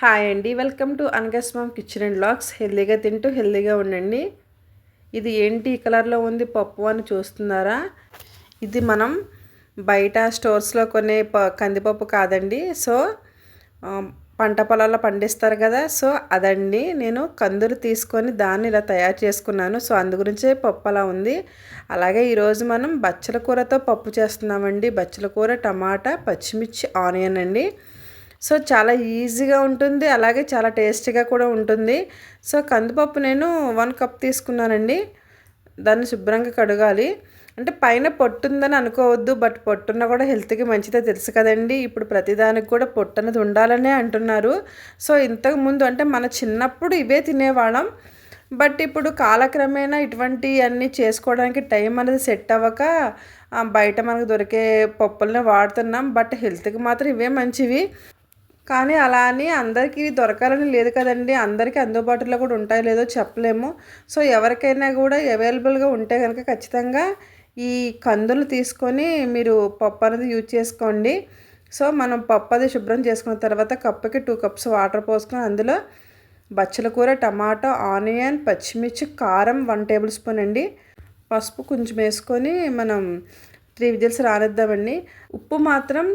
Hi అండి. Welcome to అనగస్మామ్ kitchen and లాక్స్. హెల్దీగా తింటూ హెల్దీగా ఉండండి. ఇది ఏంటి? ఈ కలర్లో ఉంది. పప్పు అని చూస్తున్నారా? ఇది మనం బయట స్టోర్స్లో కొనే ప కందిపప్పు కాదండి. సో పంట పొలాల్లో పండిస్తారు కదా. సో అదండి. నేను కందులు తీసుకొని దాన్ని ఇలా తయారు చేసుకున్నాను. సో అందు గురించే పప్పు అలా ఉంది. అలాగే ఈరోజు మనం బచ్చల కూరతో పప్పు చేస్తున్నామండి. బచ్చల కూర టమాటా పచ్చిమిర్చి ఆనియన్ అండి. సో చాలా ఈజీగా ఉంటుంది అలాగే చాలా టేస్టీగా కూడా ఉంటుంది. సో కందిపప్పు నేను వన్ కప్ తీసుకున్నానండి. దాన్ని శుభ్రంగా కడగాలి. అంటే పైన పొట్టుందని అనుకోవద్దు బట్ పొట్టున్న కూడా హెల్త్కి మంచిదే తెలుసు కదండి. ఇప్పుడు ప్రతిదానికి కూడా పొట్టు అనేది ఉండాలనే అంటున్నారు. సో ఇంతకు ముందు అంటే మన చిన్నప్పుడు ఇవే తినేవాళ్ళం. బట్ ఇప్పుడు కాలక్రమేణా ఇటువంటి అన్నీ చేసుకోవడానికి టైం అనేది సెట్ అవ్వక బయట మనకు దొరికే పప్పులనే వాడుతున్నాం. బట్ హెల్త్కి మాత్రం ఇవే మంచివి. కానీ అలా అని అందరికీ ఇవి దొరకాలని లేదు కదండి. అందరికీ అందుబాటులో కూడా ఉంటాయో లేదో చెప్పలేము. సో ఎవరికైనా కూడా అవైలబుల్గా ఉంటే కనుక ఖచ్చితంగా ఈ కందులు తీసుకొని మీరు పప్పు అనేది యూజ్ చేసుకోండి. సో మనం పప్పు అది శుభ్రం చేసుకున్న తర్వాత కప్పుకి టూ కప్స్ వాటర్ పోసుకొని అందులో బచ్చల కూర టమాటో ఆనియన్ పచ్చిమిర్చి కారం వన్ టేబుల్ స్పూన్ అండి. పసుపు కొంచెం వేసుకొని మనం త్రీ విజిల్స్ రానిద్దామండి. ఉప్పు మాత్రం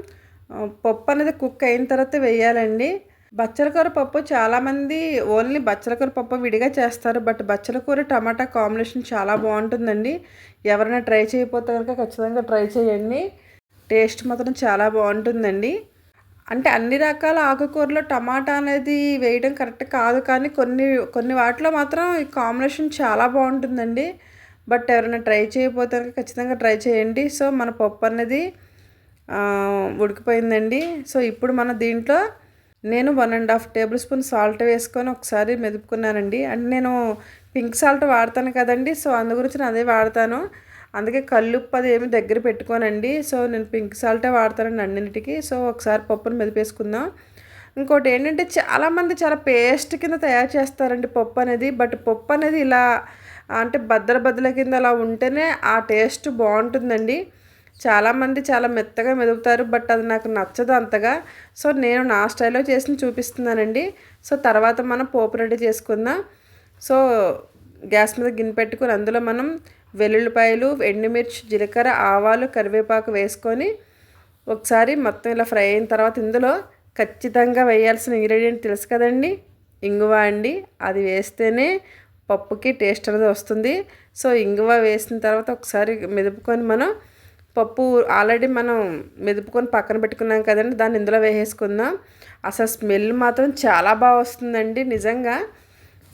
పప్పు అనేది కుక్ అయిన తర్వాత వేయాలండి. బచ్చలకూర పప్పు చాలామంది ఓన్లీ బచ్చలకూర పప్పు విడిగా చేస్తారు. బట్ బచ్చల కూర టమాటా కాంబినేషన్ చాలా బాగుంటుందండి. ఎవరైనా ట్రై చేయకపోతే కనుక ఖచ్చితంగా ట్రై చేయండి. టేస్ట్ మాత్రం చాలా బాగుంటుందండి. అంటే అన్ని రకాల ఆకుకూరలో టమాటా అనేది వేయడం కరెక్ట్ కాదు కానీ కొన్ని కొన్ని వాటిలో మాత్రం ఈ కాంబినేషన్ చాలా బాగుంటుందండి. బట్ ఎవరైనా ట్రై చేయకపోతే కనుక ఖచ్చితంగా ట్రై చేయండి. సో మన పప్పు అనేది ఉడికిపోయిందండి. సో ఇప్పుడు మన దీంట్లో నేను one and half table spoon వేసుకొని ఒకసారి మెదుపుకున్నానండి. అంటే నేను పింక్ సాల్ట్ వాడతాను కదండి సో అందు గురించి నేను అదే వాడతాను. అందుకే కల్లుప్పు అది ఏమి దగ్గర పెట్టుకోనండి. సో నేను పింక్ సాల్టే వాడతానండి అన్నింటికి. సో ఒకసారి పప్పును మెదిపేసుకుందాం. ఇంకోటి ఏంటంటే చాలామంది చాలా పేస్ట్ కింద తయారు చేస్తారండి పప్పు అనేది. బట్ పప్పు అనేది ఇలా అంటే బద్దల బద్దల కింద అలా ఉంటేనే ఆ టేస్ట్ బాగుంటుందండి. చాలామంది చాలా మెత్తగా మెదుపుతారు బట్ అది నాకు నచ్చదు అంతగా. సో నేను నా స్టైల్లో చేసి చూపిస్తున్నానండి. సో తర్వాత మనం పోపు రెడీ చేసుకుందాం. సో గ్యాస్ మీద గిన్నె పెట్టుకొని అందులో మనం వెల్లుల్లిపాయలు ఎండుమిర్చి జీలకర్ర ఆవాలు కరివేపాకు వేసుకొని ఒకసారి మొత్తం ఇలా ఫ్రై అయిన తర్వాత ఇందులో ఖచ్చితంగా వేయాల్సిన ఇంగ్రీడియంట్ తెలుసు కదండి? ఇంగువ అండి. అది వేస్తేనే పప్పుకి టేస్ట్ అనేది వస్తుంది. సో ఇంగువ వేసిన తర్వాత ఒకసారి మెదుపుకొని మనం పప్పు ఆల్రెడీ మనం మెదుపుకొని పక్కన పెట్టుకున్నాం కదండి దాన్ని ఇందులో వేసేసుకుందాం. అసలు స్మెల్ మాత్రం చాలా బాగా వస్తుందండి నిజంగా.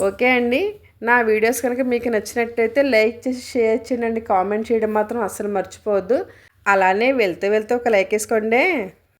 ఓకే అండి నా వీడియోస్ కనుక మీకు నచ్చినట్టయితే లైక్ చేసి షేర్ చేయండి కామెంట్ చేయడం మాత్రం అస్సలు మర్చిపోవద్దు. అలానే వెళ్తూ వెళ్తూ ఒక లైక్ వేసుకోండి.